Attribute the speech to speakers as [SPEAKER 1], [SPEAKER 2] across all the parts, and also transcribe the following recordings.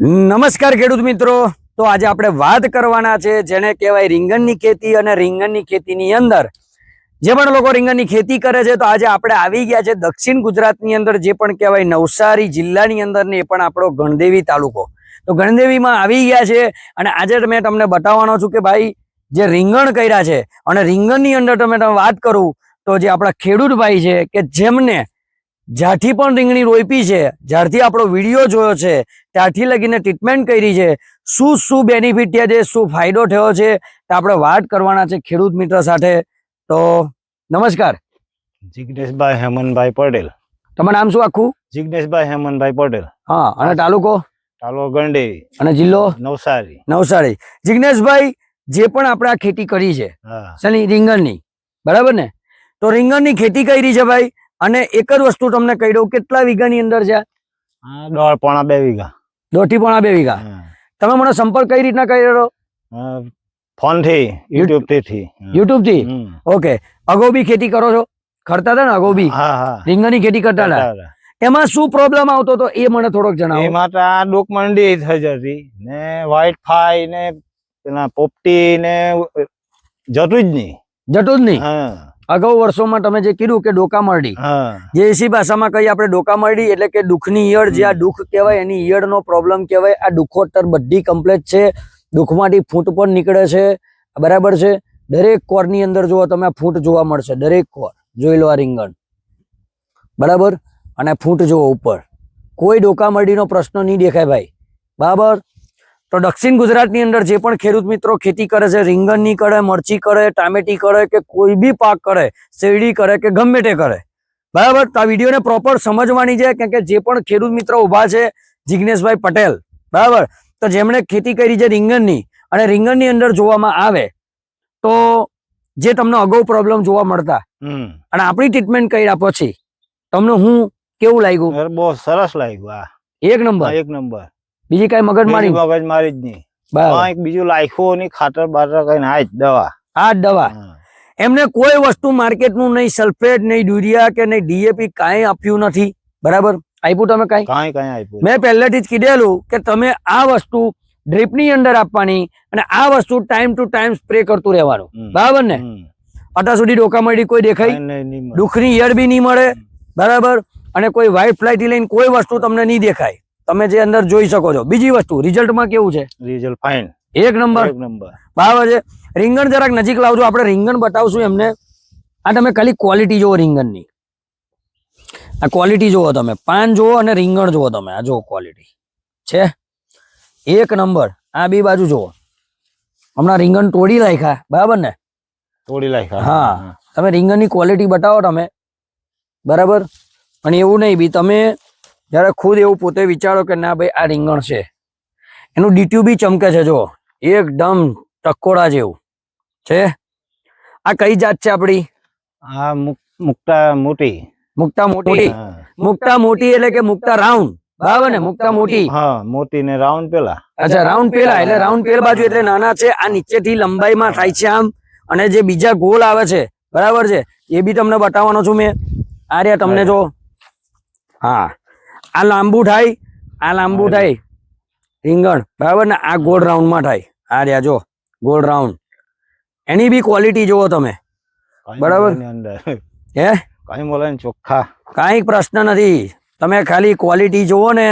[SPEAKER 1] નમસ્કાર ખેડૂત મિત્રો. તો આજે આપણે વાત કરવાના છે જેને કહેવાય રીંગણની ખેતી અને રીંગણની ખેતીની અંદર. જે પણ લોકો રીંગણની ખેતી કરે છે તો આજે આપણે આવી ગયા છે દક્ષિણ ગુજરાતની અંદર, જે પણ કહેવાય નવસારી જિલ્લાની અંદર ને એ પણ આપણો ગણદેવી તાલુકો. તો ગણદેવીમાં આવી ગયા છે અને આજે મેં તમને બતાવવાનો છું કે ભાઈ, જે રીંગણ કર્યા છે અને રીંગણની અંદર તમે તમે વાત કરું તો જે આપણા ખેડૂત ભાઈ છે કે જેમને જ્યાંથી પણ રીંગણી રોપી છે જ્યારથી આપણો વીડિયો જોયો છે ત્યારથી લગીને ટ્રીટમેન્ટ કરી છે શું શું બેનિફિટ થયા છે શું ફાયદો થયો છે તો આપણે વાત કરવાના છે ખેડૂત મિત્ર સાથે. તો નમસ્કાર.
[SPEAKER 2] જિગ્નેશભાઈ હેમનભાઈ પટેલ.
[SPEAKER 1] તમારું નામ શું આખું?
[SPEAKER 2] જિગ્નેશભાઈ હેમનભાઈ પટેલ.
[SPEAKER 1] હા અને તાલુકો?
[SPEAKER 2] તાલુકો ગંડેવી
[SPEAKER 1] અને જિલ્લો?
[SPEAKER 2] નવસારી.
[SPEAKER 1] નવસારી. જિગ્નેશભાઈ જે પણ આપણે આ ખેતી કરી છે શેની રીંગણની બરાબર ને? તો રીંગણની ખેતી કરી છે ભાઈ અને એક જ વસ્તુ તમને કહી દઉં કેટલા વીઘાની અંદર છે?
[SPEAKER 2] દોઢ પોણા બે વીઘા.
[SPEAKER 1] દોઢી પોણા બે વીઘા. તમે મને સંપર્ક કઈ રીતના કરી રહ્યો ફોનથી યુટ્યુબથી.
[SPEAKER 2] યુટ્યુબથી
[SPEAKER 1] ઓકે. અગાઉ બી ખેતી કરો છો? કરતા હતા ને
[SPEAKER 2] અગોબી?
[SPEAKER 1] રીંગણની ખેતી કરતા હતા? એમાં શું પ્રોબ્લેમ આવતો હતો એ મને થોડોક જણાવો.
[SPEAKER 2] એમાં તો ડોક મંડી થઈ જતી. ને વ્હાઈટ ફાઈ ને પેલા પોપટી ને જતું જ નહીં.
[SPEAKER 1] જતું જ નહીં?
[SPEAKER 2] હા.
[SPEAKER 1] અગાઉ વર્ષોમાં તમે જે કીધું કે ડોકા મરડી જે એસી ભાષામાં કહીએ આપણે ડોકા મરડી એટલે કે દુઃખની ઈયળ જે આ દુઃખ કહેવાય એની ઈયળનો પ્રોબ્લેમ કહેવાય આ દુઃખોત્તર બધી કમ્પ્લેટ છે દુઃખમાંથી ફૂટ પણ નીકળે છે બરાબર છે? દરેક કોરની અંદર જુઓ તમે આ ફૂટ જોવા મળશે દરેક કોર જોઈ લો આ રીંગણ. બરાબર? અને ફૂટ જુઓ ઉપર. કોઈ ડોકા મરડીનો પ્રશ્ન નહીં દેખાય ભાઈ. બરાબર? તો દક્ષિણ ગુજરાતની અંદર જે પણ ખેડૂત મિત્રો ખેતી કરે છે રીંગણની કરે મરચી કરે ટામેટી કરે કે કોઈ બી પાક કરે શેરડી કરે કે ગમે તે કરે. બરાબર? તો આ વિડીયોને પ્રોપર સમજવાની છે કેમ કે જે પણ ખેડૂત મિત્રો ઊભા છે જિગ્નેશભાઈ પટેલ. બરાબર? તો જેમણે ખેતી કરી છે રીંગણની અને રીંગણની અંદર જોવામાં આવે તો જે તમને અગાઉ પ્રોબ્લેમ જોવા મળતા અને આપણી ટ્રીટમેન્ટ કર્યા પછી તમને હું કેવું લાગ્યું?
[SPEAKER 2] બહુ સરસ લાગ્યું
[SPEAKER 1] એક નંબર.
[SPEAKER 2] એક નંબર.
[SPEAKER 1] બીજી કઈ મગજ મારી
[SPEAKER 2] મગજ મારી જ નહીં.
[SPEAKER 1] બરાબર.
[SPEAKER 2] બીજું લાખો ની ખાતર બાતર કઈ ના જ દવા.
[SPEAKER 1] આ જ દવા. એમને કોઈ વસ્તુ માર્કેટનું નહીં સલ્ફેટ નહીં યુરિયા કે નહીં ડીએપી કાંઈ આપ્યું નથી. બરાબર? આપ્યું તમે કાંઈ?
[SPEAKER 2] કાંઈ કાંઈ આપ્યું.
[SPEAKER 1] મેં પહેલેથી જ કીધેલું કે તમે આ વસ્તુ ડ્રીપની અંદર આપવાની અને આ વસ્તુ ટાઈમ ટુ ટાઈમ સ્પ્રે કરતું રહેવાનું. બરાબર ને? અત્યાર સુધી ડોકામડી કોઈ દેખાય દુઃખની યર બી નહીં મળે. બરાબર? અને કોઈ વ્હાઇટ ફ્લાઇટથી લઈને કોઈ વસ્તુ તમને નહીં દેખાય. તમે જે અંદર જોઈ શકો છો. બીજી વસ્તુ રિઝલ્ટમાં કેવું છે?
[SPEAKER 2] Result fine.
[SPEAKER 1] એક નંબર.
[SPEAKER 2] નંબર.
[SPEAKER 1] બરાબર છે રીંગણ જરાક નજીક લાવજો. આપણે રીંગણ બતાવશું એમને. આ તમે ખાલી ક્વોલિટી જુઓ રીંગણની. આ ક્વોલિટી જુઓ તમે. પાન જુઓ અને રીંગણ જુઓ તમે. આ જુઓ ક્વોલિટી છે? એક નંબર. આ બી બાજુ જુઓ. હમણાં રીંગણ તોડી રાખ્યા બરાબર ને?
[SPEAKER 2] તોડી નાખ્યા.
[SPEAKER 1] હા. તમે રીંગણની ક્વોલિટી બતાવો તમે. બરાબર? અને એવું નહીં. બી તમે જ્યારે ખુદ એવું પોતે વિચારો કે ના ભાઈ આ રીંગણ છે. એનું ડીટ્યુ બી ચમકે છે જો. એકદમ ટકોરા જેવું. છે? આ કઈ જાત છે આપણી
[SPEAKER 2] આ મુક- મોટી.
[SPEAKER 1] મુક્તા મોટી. મુક્તા મોટી એટલે કે મુક્તા રાઉન્ડ. બરાબર ને? મુક્તા મોટી.
[SPEAKER 2] હા મોટી ને રાઉન્ડ પેલા.
[SPEAKER 1] અચ્છા રાઉન્ડ પેલા એટલે રાઉન્ડ પેલ બાજુ એટલે નાના છે આ નીચેથી લંબાઈમાં થાય છે આમ. અને જે બીજા ગોલ આવે છે બરાબર છે? એ બી તમને બતાવવાનો છું મેં. આ રહ્યા તમને જો. હા. આ લાંબુ થાય આ લાંબુ થાય. રીંગણ બરાબર ને? આ ગોળ રાઉન્ડમાં થાય. આ રહ્યા જો ગોળ રાઉન્ડ એની બી ક્વોલિટી જુઓ તમે. બરાબર. હે?
[SPEAKER 2] કઈ બોલે ચોખ્ખા.
[SPEAKER 1] કાંઈ પ્રશ્ન નથી. તમે ખાલી ક્વોલિટી જુઓ ને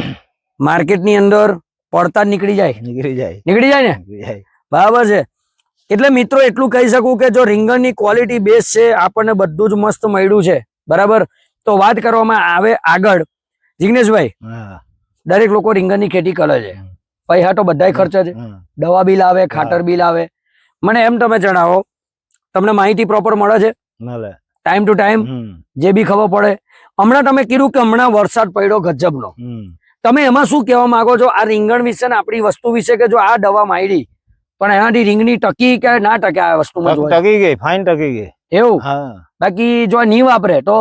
[SPEAKER 1] માર્કેટની અંદર પડતા નીકળી જાય.
[SPEAKER 2] નીકળી જાય.
[SPEAKER 1] નીકળી જાય ને? બરાબર છે. એટલે મિત્રો એટલું કહી શકું કે જો રીંગણની ક્વોલિટી બેસ્ટ છે આપણને બધું જ મસ્ત મળ્યું છે. બરાબર? તો વાત કરવામાં આવે આગળ. જિગ્નેશભાઈ દરેક લોકો રીંગણની ખેતી કરે છે. પૈસા તો બધા ખર્ચે છે. દવા બિલ આવે ખાતર બિલ આવે. મને એમ તમે જણાવો તમને માહિતી પ્રોપર મળે છે? ટાઈમ ટુ ટાઈમ જે બી ખબર પડે. હમણાં તમે કીધું કે હમણાં વરસાદ પડ્યો ગજબનો.
[SPEAKER 2] નો
[SPEAKER 1] તમે એમાં શું કહેવા માંગો છો? આ રીંગણ વિશે ને આપણી વસ્તુ વિશે કે જો આ દવા માયડી પણ એનાથી રીંગણી ટકી કે ના ટકે આ વસ્તુમાં
[SPEAKER 2] ટક- ગઈ ફાઇન ટકી ગઈ.
[SPEAKER 1] એવું? બાકી જો નહીં વાપરે તો?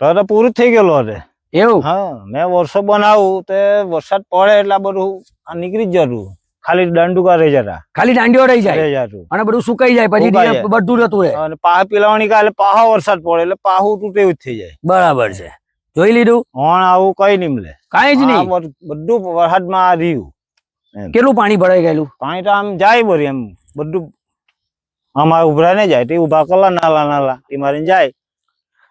[SPEAKER 2] તો તો પૂરું થઈ ગયેલું હતું
[SPEAKER 1] એવું?
[SPEAKER 2] હા મેં વર્ષો બનાવું તે વરસાદ પડે એટલે આ બધું આ નીકળી જ જતું. ખાલી દંડુકા રહી જતા
[SPEAKER 1] ખાલી દાંડીઓ રહી જાય?
[SPEAKER 2] રહી જતું.
[SPEAKER 1] અને બધું સુકાઈ જાય પછી બધું જતું રહે.
[SPEAKER 2] અને પાહ પીલાવાની કાલે પાહો વરસાદ પડે એટલે પાહું તૂટે એવું જ થઈ જાય.
[SPEAKER 1] બરાબર છે. જોઈ લીધું?
[SPEAKER 2] હોણ આવું કઈ નહીં મળે.
[SPEAKER 1] કઈ જ નહીં.
[SPEAKER 2] બધ- વરસાદમાં આ રહ્યું.
[SPEAKER 1] કેટલું પાણી ભરાઈ ગયેલું?
[SPEAKER 2] પાણી તો આમ જાય બરી એમ. બધું અમારે ઉભરા ને જાય. તે ઊભા કલા નાલા નાલા. એ મારીને જાય.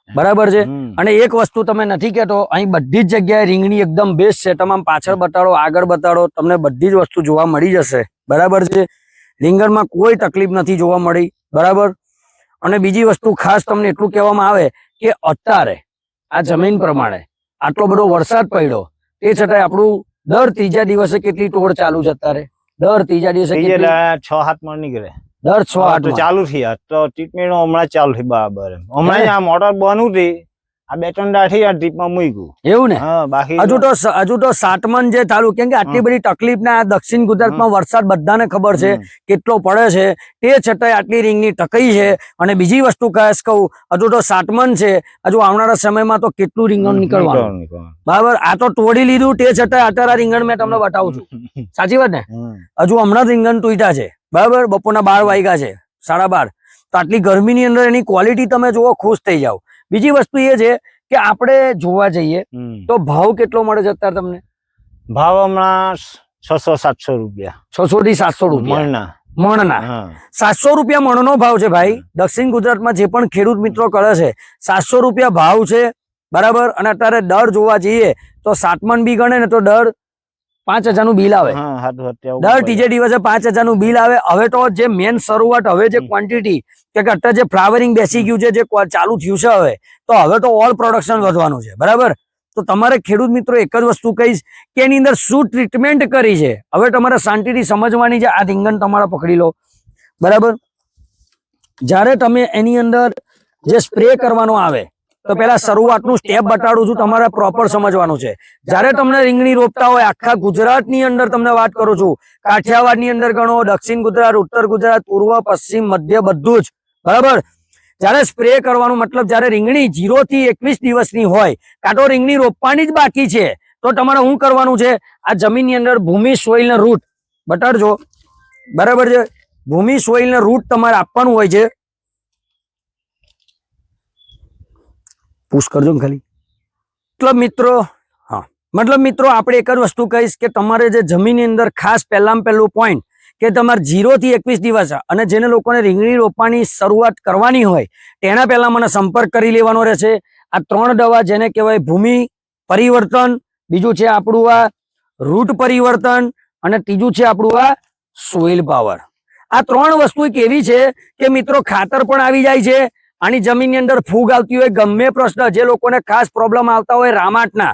[SPEAKER 1] બરાબર છે? અને એક વસ્તુ તમે નથી કેતો અહીં બધી જ જગ્યાએ રીંગણી એકદમ બેસ્ટ છે. તમામ પાછળ બતાડો આગળ બતાડો તમને બધી જ વસ્તુ જોવા મળી જશે. બરાબર છે? રીંગણમાં કોઈ તકલીફ નથી જોવા મળી. બરાબર? અને બીજી વસ્તુ ખાસ તમને એટલું કહેવામાં આવે કે અત્યારે આ જમીન પ્રમાણે આટલો બધો વરસાદ પડ્યો તે છતાંય આપણું દર ત્રીજા દિવસે કેટલી ટોળ ચાલુ છે અત્યારે? દર ત્રીજા દિવસે
[SPEAKER 2] છ હાથમાં નીકળે.
[SPEAKER 1] દર છ
[SPEAKER 2] આ તો
[SPEAKER 1] આઠ
[SPEAKER 2] ચાલુ થઈ તો ટ્રીટમેન્ટ હમણાં ચાલુ થઈ બરાબર. હમણાં આ મોટર બનવું હતી. આ બે ત્રણ દાઠી આ ટ્રીપમાં મૂક્યું
[SPEAKER 1] એવું ને?
[SPEAKER 2] હા બાકી
[SPEAKER 1] હજુ તો હજુ તો સાતમન જે ચાલુ કેમ કે આટલી બધી તકલીફ ના દક્ષિણ ગુજરાતમાં વરસાદ બધાને ખબર છે કેટલો પડે છે. તે છતાંય આટલી રીંગની ટકાઈ છે. અને બીજી વસ્તુ ખાસ કહું હજુ તો સાતમન છે. હજુ આવનારા સમયમાં તો કેટલું રીંગણ નીકળવાનું. બરાબર? આ તો તોડી લીધું તે છતાંય અત્યારે રીંગણ મેં તમને બતાવું છું. સાચી વાત ને? હજુ હમણાં જ રીંગણ તૂટ્યા છે. બરાબર? બપોરના બાર વાગ્યા છે સાડા બાર. તો આટલી ગરમીની અંદર એની ક્વોલિટી તમે જુઓ ખુશ થઈ જાઓ. બીજી વસ્તુ એ છે કે આપણે જોવા જઈએ તો ભાવ કેટલો મળે છે અત્યારે તમને?
[SPEAKER 2] ભાવ હમણાં છસો સાતસો રૂપિયા.
[SPEAKER 1] છસો થી સાતસો રૂપિયા.
[SPEAKER 2] મણના.
[SPEAKER 1] મણના. સાતસો રૂપિયા મણનો ભાવ છે ભાઈ. દક્ષિણ ગુજરાતમાં જે પણ ખેડૂત મિત્રો કરે છે સાતસો રૂપિયા ભાવ છે. બરાબર? અને અત્યારે દર જોવા જઈએ તો સાતમન બી ગણે ને તો દર પાંચ હજારનું બિલ આવે. દર ત્રીજે દિવસે પાંચ હજારનું બિલ આવે. હવે તો જે મેન શરૂઆત હવે જે. ક્વોન્ટિટી કે કે અત્યારે જે ફ્લાવરિંગ બેસી ગયું છે જે ચાલુ થયું છે હવે તો હવે તો ઓલ પ્રોડક્શન વધવાનું છે. બરાબર? તો તમારે ખેડૂત મિત્રો એક જ વસ્તુ કહીશ કે એની અંદર શું ટ્રીટમેન્ટ કરી છે? હવે તમારે શાંતિથી સમજવાની છે. આ રીંગણ તમારે પકડી લો. બરાબર? જ્યારે તમે એની અંદર જે સ્પ્રે કરવાનો આવે તો પેલા શરૂઆતનું સ્ટેપ બતાડું છું, તમારે પ્રોપર સમજવાનું છે. જ્યારે તમને રીંગણી રોપતા હોય, આખા ગુજરાતની અંદર તમને વાત કરું છું. કાઠિયાવાડની અંદર ગણો, દક્ષિણ ગુજરાત, ઉત્તર ગુજરાત, પૂર્વ, પશ્ચિમ, મધ્ય, બધું જ. બરાબર? જ્યારે સ્પ્રે કરવાનું મતલબ જ્યારે રીંગણી જીરો થી એકવીસ દિવસની હોય, કાં તો રીંગણી રોપવાની જ બાકી છે. તો તમારે શું કરવાનું છે? આ જમીનની અંદર ભૂમિ સોઈલ ને રૂટ બતાડજો. બરાબર છે? ભૂમિ સોઈલ ને રૂટ તમારે આપવાનું હોય છે. પુશ કરજો ને ખાલી. મતલબ મિત્રો, હા, મતલબ મિત્રો, આપણે એક જ વસ્તુ કહીશ કે તમારે જે જમીનની અંદર ખાસ પહેલામાં પહેલું પોઈન્ટ કે તમારે જીરોથી એકવીસ દિવસ અને જેને લોકોને રીંગણી રોપવાની શરૂઆત કરવાની હોય, તેના પહેલાં મને સંપર્ક કરી લેવાનો રહેશે. આ ત્રણ દવા જેને કહેવાય ભૂમિ પરિવર્તન, બીજું છે આપણું આ રૂટ પરિવર્તન, અને ત્રીજું છે આપણું આ સોઇલ પાવર આ ત્રણ વસ્તુ એક એવી છે કે મિત્રો, ખાતર પણ આવી જાય છે આની જમીનની અંદર ફૂગ આવતી હોય ગમે પ્રશ્ન. જે લોકોને ખાસ પ્રોબ્લેમ આવતા હોય રામાટના.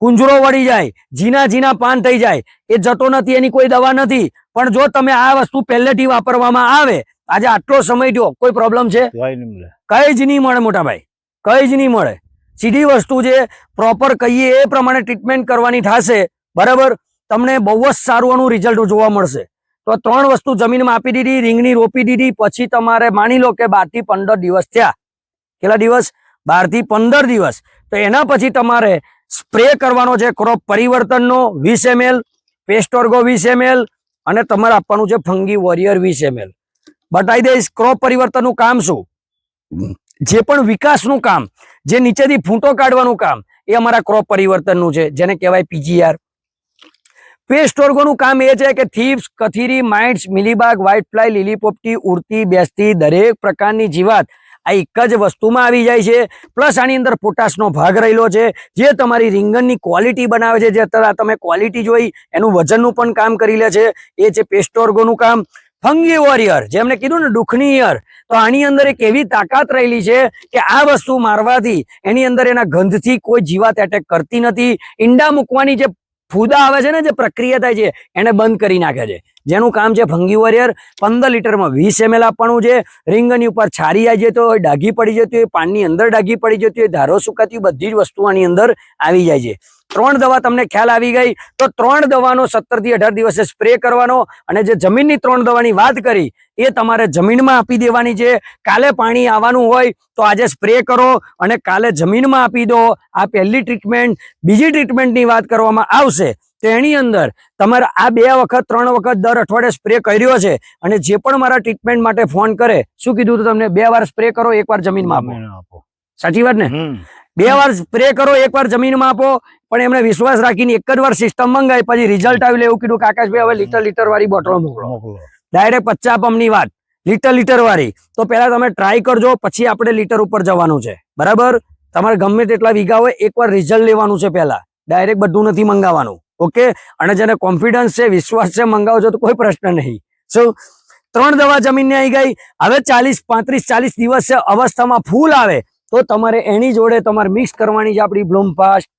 [SPEAKER 1] કુંજરો વળી જાય ઝીણા ઝીણા પાન થઈ જાય. એ જતો નથી એની કોઈ દવા નથી. પણ જો તમે આ વસ્તુ પહેલેથી વાપરવામાં આવે આજે આટલો સમય થયો કોઈ પ્રોબ્લેમ છે? કઈ જ નહીં મળે મોટાભાઈ કઈ જ નહીં મળે. સીધી વસ્તુ જે પ્રોપર કહીએ એ પ્રમાણે ટ્રીટમેન્ટ કરવાની થશે. બરાબર? તમને બહુ જ સારું એનું રિઝલ્ટ જોવા મળશે. તો ત્રણ વસ્તુ જમીનમાં આપી દીધી, રીંગણી રોપી દીધી, પછી તમારે માની લો કે બારથી પંદર દિવસ થયા. કેટલા દિવસ? બારથી પંદર દિવસ. તો એના પછી તમારે સ્પ્રે કરવાનો છે ક્રોપ પરિવર્તનનો, વીસ એમએલ પેસ્ટોર્ગો વીસ એમએલ, અને તમારે આપવાનું છે ફંગી વોરિયર વીસ એમએલ. બતાવી દઈશ ક્રોપ પરિવર્તનનું કામ શું? જે પણ વિકાસનું કામ, જે નીચેથી ફૂંટો કાઢવાનું કામ, એ અમારા ક્રોપ પરિવર્તનનું છે, જેને કહેવાય પીજીઆર પેસ્ટ ઓર્ગોનું કામ એ છે કે થીપ્સ કથીરી માઇન્ડ્સ મિલીબાગ વ્હાઇટ ફ્લાય લીલી પોપટી ઉડતી, બેસતી, દરેક પ્રકારની જીવાત આ એક જ વસ્તુમાં આવી જાય છે. પ્લસ આની અંદર પોટાશનો ભાગ રહેલો છે, જે તમારી રીંગણની ક્વોલિટી બનાવે છે. જે અત્યારે તમે ક્વોલિટી જોઈ, એનું વજનનું પણ કામ કરી લે છે. એ છે પેસ્ટોર્ગોનું કામ. ફંગી વોરિયર જેમને કીધું ને દુઃખની યર તો આની અંદર એક એવી તાકાત રહેલી છે કે આ વસ્તુ મારવાથી એની અંદર એના ગંધથી કોઈ જીવાત એટેક કરતી નથી. ઈંડા મૂકવાની જે ફૂદા આવે છે ને જે પ્રક્રિયા થાય છે, એને બંધ કરી નાખે છે. જેનું કામ છે ફંગી વોરિયર, પંદર લીટરમાં વીસ એમએલ આપવાનું છે. રીંગની ઉપર છારી આવી જતો હોય, ડાઘી પડી જતી હોય, પાનની અંદર ડાઘી પડી જતી હોય, ધારો સુકાતી બધી જ વસ્તુ આની અંદર આવી જાય છે. ત્રણ દવા તમને ખ્યાલ આવી ગઈ તો ત્રણ દવાનો સત્તરથી અઢાર દિવસે સ્પ્રે કરવાનો અને જે જમીનની ત્રણ દવાની વાત કરી એ તમારે જમીનમાં આપી દેવાની છે. કાલે પાણી આવવાનું હોય તો આજે સ્પ્રે કરો અને કાલે જમીનમાં આપી દો. આ પહેલી ટ્રીટમેન્ટ બીજી ટ્રીટમેન્ટની વાત કરવામાં આવશે. તો એની અંદર તમારે આ બે વખત ત્રણ વખત દર અઠવાડિયે સ્પ્રે કર્યો છે અને જે પણ મારા ટ્રીટમેન્ટ માટે ફોન કરે શું કીધું તમને? બે વાર સ્પ્રે કરો એક વાર જમીનમાં આપો. સાચી વાત ને? બે વાર સ્પ્રે કરો એક વાર જમીનમાં આપો. પણ એમને વિશ્વાસ રાખીને એક જ વાર સિસ્ટમ મંગાવી પછી રિઝલ્ટ આવ્યું એવું કીધું કાકાશભાઈ હવે લીટર લીટર વાળી બોટલો મોકલો.
[SPEAKER 2] મોકલો.
[SPEAKER 1] ડાયરેક્ટ પચાસ પંપની વાત. લીટર લીટર વાળી તો પહેલા તમે ટ્રાય કરજો પછી આપણે લીટર ઉપર જવાનું છે. બરાબર? તમારે ગમે તેટલા વીઘા હોય એકવાર રિઝલ્ટ લેવાનું છે પહેલા. ડાયરેક્ટ બધું નથી મંગાવવાનું ઓકે અને જેને કોન્ફિડન્સ છે વિશ્વાસ છે મંગાવજો તો કોઈ પ્રશ્ન નહીં. શું? ત્રણ દવા જમીનને આવી ગઈ. હવે ચાલીસ પાંત્રીસ ચાલીસ દિવસ છે અવસ્થામાં ફૂલ આવે. તો તમારે એની જોડે તમારે મિક્સ કરવાની છે આપણી બ્લૂમપાસ્ટ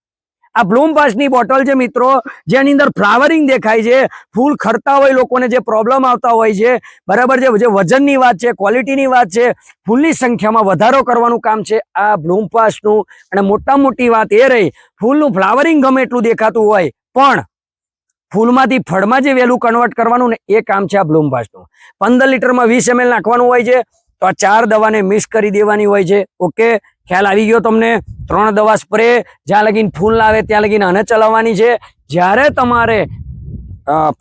[SPEAKER 1] આ બ્લૂમ પાસ્ટની બોટલ છે મિત્રો, જેની અંદર ફ્લાવરિંગ દેખાય છે, ફૂલ ખરતા હોય લોકોને જે પ્રોબ્લેમ આવતા હોય છે, બરાબર છે, જે વજનની વાત છે ક્વોલિટીની વાત છે, ફૂલની સંખ્યામાં વધારો કરવાનું કામ છે આ બ્લૂમપાસ્ટનું અને મોટા મોટી વાત એ રહી, ફૂલનું ફ્લાવરિંગ ગમે એટલું દેખાતું હોય, પણ ફૂલમાંથી ફળમાં જે વહેલું કન્વર્ટ કરવાનું ને એ કામ છે આ બ્લૂમપાસ્ટનું પંદર લીટરમાં વીસ એમએલ નાખવાનું હોય છે તો આ ચાર દવાને મિક્સ કરી દેવાની હોય છે. ઓકે, ખ્યાલ આવી ગયો તમને? ત્રણ દવા સ્પ્રે, જ્યાં લગીને ફૂલ આવે ત્યાં લગીને આને ચલાવવાની છે. જ્યારે તમારે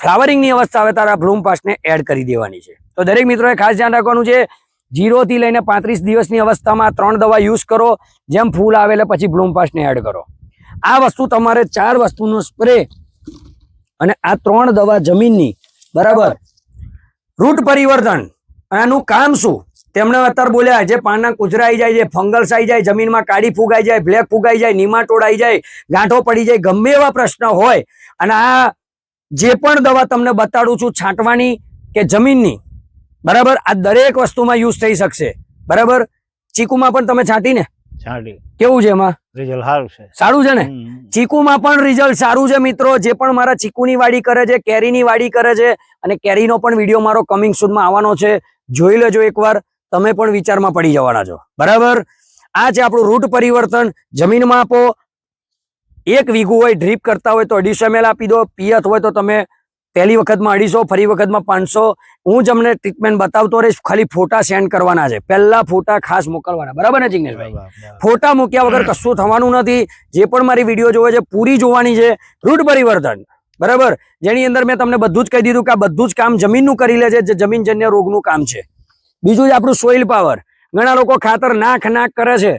[SPEAKER 1] ફ્લાવરિંગની અવસ્થા આવે ત્યારે બ્લૂમ પાસ્ટને એડ કરી દેવાની છે. તો દરેક મિત્રોએ ખાસ ધ્યાન રાખવાનું છે, જીરોથી લઈને પાંત્રીસ દિવસની અવસ્થામાં ત્રણ દવા યુઝ કરો. જેમ ફૂલ આવે એટલે પછી બ્લૂમ પાસ્ટને એડ કરો. આ વસ્તુ તમારે ચાર વસ્તુનો સ્પ્રે અને આ ત્રણ દવા જમીનની, બરાબર? રૂટ પરિવર્તન. આનું કામ શું? તેમણે અત્યારે બોલ્યા જે પાના કુજરા આવી જાય છે ફંગલ્સ આવી જાય જમીનમાં કાળી ફૂગાઈ જાય બ્લેક ફૂગાઈ જાય નિમાટોડ આવી જાય ગાંઠો પડી જાય ગમે એવા પ્રશ્ન હોય. અને આ જે પણ દવા તમને બતાડું છું છાંટવાની કે જમીનની બરાબર? આ દરેક વસ્તુમાં યુઝ થઈ શકશે. બરાબર? ચીકુમાં પણ તમે છાંટીને
[SPEAKER 2] છાંટી.
[SPEAKER 1] કેવું છે એમાં?
[SPEAKER 2] રિઝલ્ટ સારું છે.
[SPEAKER 1] સારું છે ને? ચીકુમાં પણ રિઝલ્ટ સારું છે મિત્રો. જે પણ મારા ચીકુની વાડી કરે છે કેરીની વાડી કરે છે અને કેરીનો પણ વીડિયો મારો કમિંગ સુધમાં આવવાનો છે. જોઈ લેજો એકવાર. તમે પણ વિચારમાં પડી જવાના છો. બરાબર? આ છે આપણું રૂટ પરિવર્તન. જમીનમાં આપો. એક વીઘું હોય ડ્રીપ કરતા હોય તો અઢીસો એમએલ આપી દો. પિયત હોય તો તમે પહેલી વખતમાં અઢીસો ફરી વખતમાં પાંચસો. હું જ અમને ટ્રીટમેન્ટ બતાવતો રહીશ. ખાલી ફોટા સેન્ડ કરવાના છે. પહેલા ફોટા ખાસ મોકલવાના. બરાબર ને જિગ્નેશભાઈ. ફોટા મૂક્યા વગર કશું થવાનું નથી. જે પણ મારી વીડિયો જોવે છે પૂરી જોવાની છે. રૂટ પરિવર્તન. બરાબર? જેની અંદર મેં તમને બધું જ કહી દીધું કે આ બધું જ કામ જમીનનું કરી લે છે. જે જમીનજન્ય રોગનું કામ છે. બીજું છે આપણું સોઇલ પાવર ઘણા લોકો ખાતર નાખ નાખ કરે છે.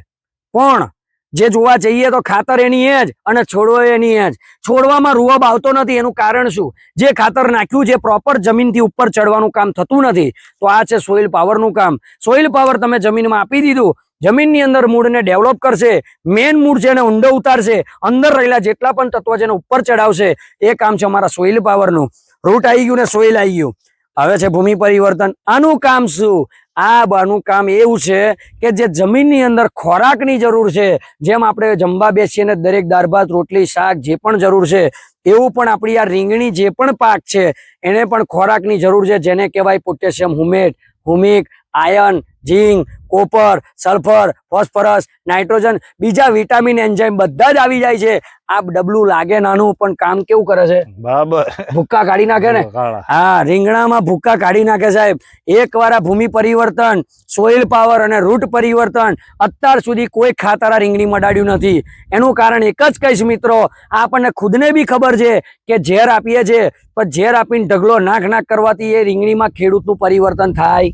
[SPEAKER 1] પણ જે જોવા જઈએ તો ખાતર એની એ જ અને છોડવો એની એ જ છોડવામાં રૂઅબ આવતો નથી, એનું કારણ શું? જે ખાતર નાખ્યું છે પ્રોપર જમીનથી ઉપર ચડવાનું કામ થતું નથી, તો આ છે સોઇલ પાવરનું કામ. સોઇલ પાવર તમે જમીનમાં આપી દીધું, જમીનની અંદર મૂળને ડેવલપ કરશે મેન મૂળ છે એને ઊંડો ઉતારશે, અંદર રહેલા જેટલા પણ તત્વો છે ઉપર ચડાવશે. એ કામ છે અમારા સોઇલ પાવરનું રૂટ આવી ગયું ને સોઇલ આવી ગયું. હવે છે ભૂમિ પરિવર્તન. આનું કામ શું? આ બાનું કામ એવું છે કે જે જમીનની અંદર ખોરાકની જરૂર છે. જેમ આપણે જમવા બેસીએને દરેક દાળ ભાત, રોટલી, શાક જે પણ જરૂર છે, એવું પણ આપણી આ રીંગણી જે પણ પાક છે, એને પણ ખોરાકની જરૂર છે, જેને કહેવાય potassium humate, humic iron zinc copper sulphur phosphorus nitrogen બીજા વિટામિન એન્ઝાઇમ બધા જ આવી જાય છે. આ ડબલું લાગે નાનું પણ કામ કેવું કરે છે?
[SPEAKER 2] બરાબર.
[SPEAKER 1] ભૂક્કા કાઢી નાખે ને. હા રીંગણામાં ભૂક્કા કાઢી નાખે સાહેબ. એક વાર ભૂમિ પરિવર્તન સોઇલ પાવર અને રૂટ પરિવર્તન અત્યાર સુધી કોઈ ખાતર રીંગણી મડાડ્યું નથી. એનું કારણ એક જ કહીશ મિત્રો આપણને ખુદને બી ખબર છે કે ઝેર આપીએ છીએ પણ ઝેર આપીને ઢગલો નાખ નાખ કરવાથી એ રીંગણીમાં ખેડૂતનું પરિવર્તન થાય.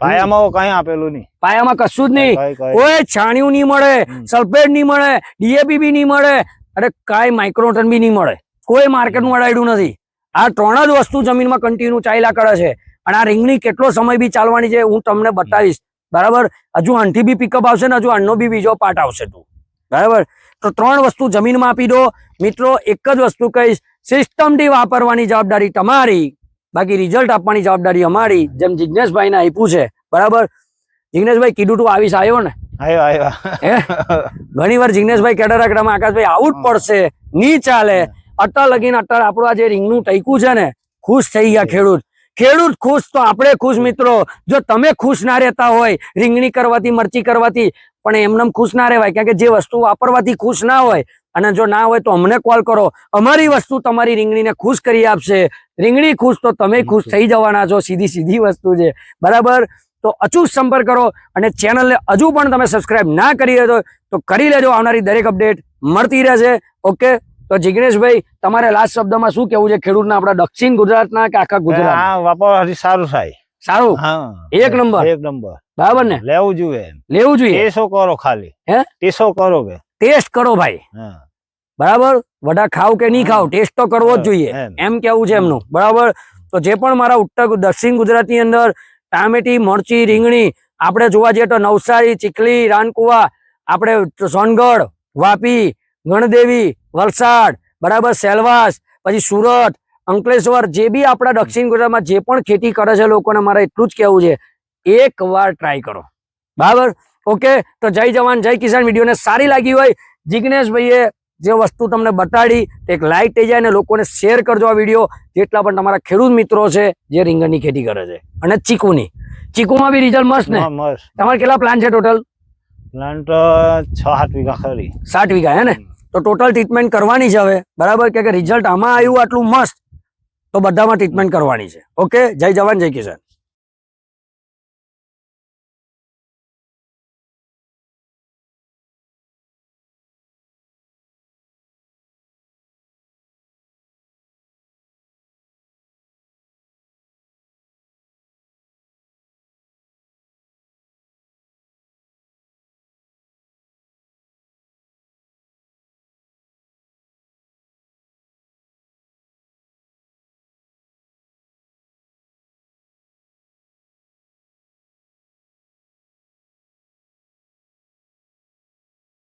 [SPEAKER 2] પાયામાં કઈ આપેલું નહીં.
[SPEAKER 1] પાયામાં કશું જ નહીં.
[SPEAKER 2] કઈ
[SPEAKER 1] છાણિયું નહીં મળે સલ્ફેટ નહીં મળે ડીએપી બી નહીં મળે. અરે કાંઈ માઇક્રોટન બી નહીં મળે. કોઈ માર્કેટનું અડાડ્યું નથી. આ ત્રણ જ વસ્તુ જમીનમાં કન્ટિન્યુ ચાલ્યા કરે છે. અને આ રીંગણી કેટલો સમય બી ચાલવાની છે હું તમને બતાવીશ. બરાબર? હજુ આનથી બી પિકઅપ આવશે ને હજુ આનો બી બીજો પાર્ટ આવશે તું. બરાબર? તો ત્રણ વસ્તુ જમીનમાં આપી દો. મિત્રો એક જ વસ્તુ કહીશ. સિસ્ટમથી વાપરવાની જવાબદારી તમારી. બાકી રિઝલ્ટ આપવાની જવાબદારી અમારી જેમ જિજ્ઞેશભાઈને આપ્યું છે. બરાબર? જિજ્ઞેશભાઈ કીધું તું આવીશ આવ્યો ને?
[SPEAKER 2] આવ્યો આવ્યો
[SPEAKER 1] હે? ઘણી વાર જિજ્ઞેશભાઈ કેડરાકડામાં આકાશભાઈ આવું જ પડશે ની ચાલે. અટલ લગીન અટલ આપણું આ જે રીંગનું ટૈકું છે ને ખુશ થઈ ગયા ખેડૂત. ખેડૂત ખુશ તો આપણે ખુશ મિત્રો. જો તમે ખુશ ના રહેતા હોય રીંગણી કરવાથી મરચી કરવાથી પણ એમને ખુશ ના રહેવાય કારણ કે જે વસ્તુ વાપરવાથી ખુશ ના હોય અને જો ના હોય તો અમને કોલ કરો. અમારી વસ્તુ તમારી રીંગણીને ખુશ કરી આપશે. રીંગણી ખુશ તો તમે ખુશ થઈ જવાના છો. સીધી સીધી વસ્તુ છે. બરાબર? તો અચૂક સંપર્ક કરો અને ચેનલને હજુ પણ તમે સબસ્ક્રાઇબ ના કરી લેજો તો કરી લેજો. આવનારી દરેક અપડેટ મળતી રહેશે. ઓકે તો જિગ્નેશભાઈ તમારે લાસ્ટ શબ્દમાં શું કેવું છે? ખેડૂતના આપણા દક્ષિણ ગુજરાતના કે આખા ગુજરાત
[SPEAKER 2] વાપરવાથી સારું થાય.
[SPEAKER 1] સારું?
[SPEAKER 2] હા.
[SPEAKER 1] એક નંબર.
[SPEAKER 2] એક નંબર.
[SPEAKER 1] બરાબર ને?
[SPEAKER 2] લેવું જોઈએ.
[SPEAKER 1] લેવું જોઈએ.
[SPEAKER 2] ટેસો કરો ખાલી.
[SPEAKER 1] હે?
[SPEAKER 2] ટેસો કરો કે
[SPEAKER 1] ટેસ્ટ કરો ભાઈ.
[SPEAKER 2] હા.
[SPEAKER 1] બરાબર? વડા ખાવ કે નહીં ખાવ ટેસ્ટ તો કરવો જ જોઈએ.
[SPEAKER 2] એમ.
[SPEAKER 1] કેવું છે એમનું? બરાબર? તો જે પણ મારા ઉત્તર દક્ષિણ ગુજરાતની અંદર ટામેટી મરચી રીંગણી આપણે જોવા જઈએ તો નવસારી ચીખલી રાનકુવા આપણે સોનગઢ વાપી ગણદેવી વલસાડ બરાબર સેલવાસ પછી સુરત અંકલેશ્વર જે બી આપણા દક્ષિણ ગુજરાતમાં જે પણ ખેતી કરે છે લોકોને મારે એટલું જ કહેવું છે એક વાર ટ્રાય કરો. બરાબર? ઓકે તો જય જવાન જય કિસાન. વિડીયોને સારી લાગી હોય જિગ્નેશભાઈએ જે વસ્તુ તમને બતાડી એક લાઈક થઈ જાય અને લોકોને શેર કરજો આ વીડિયો જેટલા પણ તમારા ખેડૂત મિત્રો છે જે રીંગણની ખેતી કરે છે. અને ચીકુની. ચીકુમાં બી રિઝલ્ટ મસ્ત ને?
[SPEAKER 2] મસ્ત.
[SPEAKER 1] તમારે કેટલા પ્લાન છે ટોટલ
[SPEAKER 2] પ્લાન્ટ છ સાત વીઘા ખરી.
[SPEAKER 1] સાત વીઘા હે ને? તો ટોટલ ટ્રીટમેન્ટ કરવાની છે હવે. બરાબર? કે રિઝલ્ટ આમાં આવ્યું આટલું મસ્ત તો બધામાં ટ્રીટમેન્ટ કરવાની છે. ઓકે જય જવાન જય કિસાન.